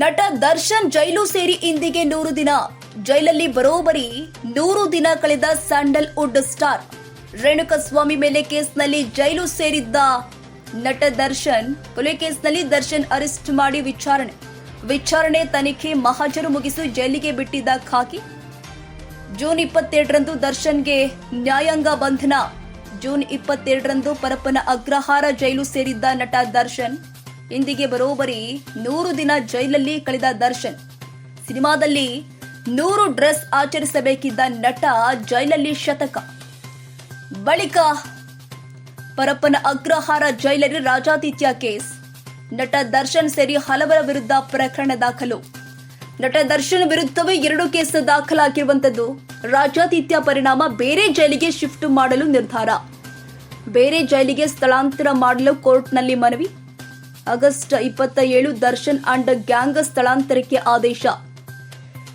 ನಟ ದರ್ಶನ್ ಜೈಲು ಸೇರಿ ಇಂದಿಗೆ ನೂರು ದಿನ. ಜೈಲಲ್ಲಿ ಬರೋಬರಿ ನೂರು ದಿನ ಕಳೆದ ಸ್ಯಾಂಡಲ್ವುಡ್ ಸ್ಟಾರ್. ರೇಣುಕಸ್ವಾಮಿ ಮೇಲೆ ಕೇಸ್ನಲ್ಲಿ ಜೈಲು ಸೇರಿದ್ದ ನಟ ದರ್ಶನ್ ಕೊಲೆ ಕೇಸ್ನಲ್ಲಿ ದರ್ಶನ್ ಅರೆಸ್ಟ್ ಮಾಡಿ ವಿಚಾರಣೆ. ವಿಚಾರಣೆ ತನಿಖೆ ಮಹಾಜರು ಮುಗಿಸಿ ಜೈಲಿಗೆ ಬಿಟ್ಟಿದ್ದ ಖಾಕಿ. ಜೂನ್ ಇಪ್ಪತ್ತೆರಡರಂದು ದರ್ಶನ್ಗೆ ನ್ಯಾಯಾಂಗ ಬಂಧನ. ಜೂನ್ ಇಪ್ಪತ್ತೆರಡರಂದು ಪರಪ್ಪನ ಅಗ್ರಹಾರ ಜೈಲು ಸೇರಿದ್ದ ನಟ ದರ್ಶನ್ ಇಂದಿಗೆ ಬರೋಬರಿ ನೂರು ದಿನ ಜೈಲಲ್ಲಿ ಕಳೆದ ದರ್ಶನ್. ಸಿನಿಮಾದಲ್ಲಿ ನೂರು ಡ್ರೆಸ್ ಆಚರಿಸಬೇಕಿದ್ದ ನಟ ಜೈಲಲ್ಲಿ ಶತಕ. ಬಳಿಕ ಪರಪ್ಪನ ಅಗ್ರಹಾರ ಜೈಲಲ್ಲಿ ರಾಜಾತಿಥ್ಯ ಕೇಸ್. ನಟ ದರ್ಶನ್ ಸೇರಿ ಹಲವರ ವಿರುದ್ಧ ಪ್ರಕರಣ ದಾಖಲು. ನಟ ದರ್ಶನ್ ವಿರುದ್ಧವೇ ಎರಡು ಕೇಸ್ ದಾಖಲಾಗಿರುವಂತದ್ದು ರಾಜಾತಿಥ್ಯ ಪರಿಣಾಮ ಬೇರೆ ಜೈಲಿಗೆ ಶಿಫ್ಟ್ ಮಾಡಲು ನಿರ್ಧಾರ. ಬೇರೆ ಜೈಲಿಗೆ ಸ್ಥಳಾಂತರ ಮಾಡಲು ಕೋರ್ಟ್ನಲ್ಲಿ ಮನವಿ. ಆಗಸ್ಟ್ ಇಪ್ಪತ್ತ ಏಳು ದರ್ಶನ್ ಅಂಡ್ ಗ್ಯಾಂಗ್ ಸ್ಥಳಾಂತರಕ್ಕೆ ಆದೇಶ.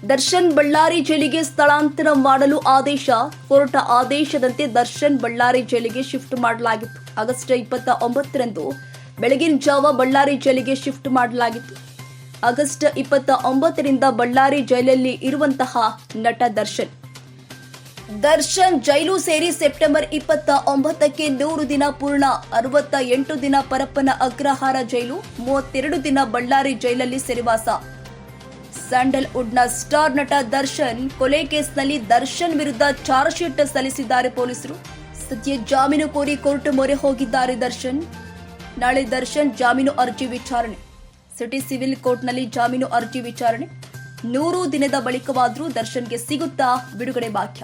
ದರ್ಶನ್ ಬಳ್ಳಾರಿ ಜೈಲಿಗೆ ಸ್ಥಳಾಂತರ ಮಾಡಲು ಆದೇಶ. ಕೋರ್ಟ್ ಆದೇಶದಂತೆ ದರ್ಶನ್ ಬಳ್ಳಾರಿ ಜೈಲಿಗೆ ಶಿಫ್ಟ್ ಮಾಡಲಾಗಿತ್ತು. ಆಗಸ್ಟ್ ಇಪ್ಪತ್ತ ಒಂಬತ್ತರಂದು ಬೆಳಗಿನ ಜಾವ ಬಳ್ಳಾರಿ ಜೈಲಿಗೆ ಶಿಫ್ಟ್ ಮಾಡಲಾಗಿತ್ತು. ಆಗಸ್ಟ್ ಇಪ್ಪತ್ತ ಒಂಬತ್ತರಿಂದ ಬಳ್ಳಾರಿ ಜೈಲಲ್ಲಿ ಇರುವಂತಹ ನಟ ದರ್ಶನ್. ದರ್ಶನ್ ಜೈಲು ಸೇರಿ ಸೆಪ್ಟೆಂಬರ್ ಇಪ್ಪತ್ತ ಒಂಬತ್ತಕ್ಕೆ ನೂರು ದಿನ ಪೂರ್ಣ ಅರವತ್ತ ಎಂಟು ದಿನ ಪರಪ್ಪನ ಅಗ್ರಹಾರ ಜೈಲು, ಮೂವತ್ತೆರಡು ದಿನ ಬಳ್ಳಾರಿ ಜೈಲಲ್ಲಿ ಸೆರೆವಾಸ. ಸ್ಯಾಂಡಲ್ವುಡ್ನ ಸ್ಟಾರ್ ನಟ ದರ್ಶನ್ ಕೊಲೆ ಕೇಸ್ನಲ್ಲಿ ದರ್ಶನ್ ವಿರುದ್ಧ ಚಾರ್ಜ್ ಶೀಟ್ ಸಲ್ಲಿಸಿದ್ದಾರೆ ಪೊಲೀಸರು. ಸದ್ಯ ಜಾಮೀನು ಕೋರಿ ಕೋರ್ಟ್ ಮೊರೆ ಹೋಗಿದ್ದಾರೆ ದರ್ಶನ್. ನಾಳೆ ದರ್ಶನ್ ಜಾಮೀನು ಅರ್ಜಿ ವಿಚಾರಣೆ. ಸಿಟಿ ಸಿವಿಲ್ ಕೋರ್ಟ್ನಲ್ಲಿ ಜಾಮೀನು ಅರ್ಜಿ ವಿಚಾರಣೆ. ನೂರು ದಿನದ ಬಳಿಕವಾದರೂ ದರ್ಶನ್ಗೆ ಸಿಗುತ್ತಾ ಬಿಡುಗಡೆ ಭಾಗ್ಯ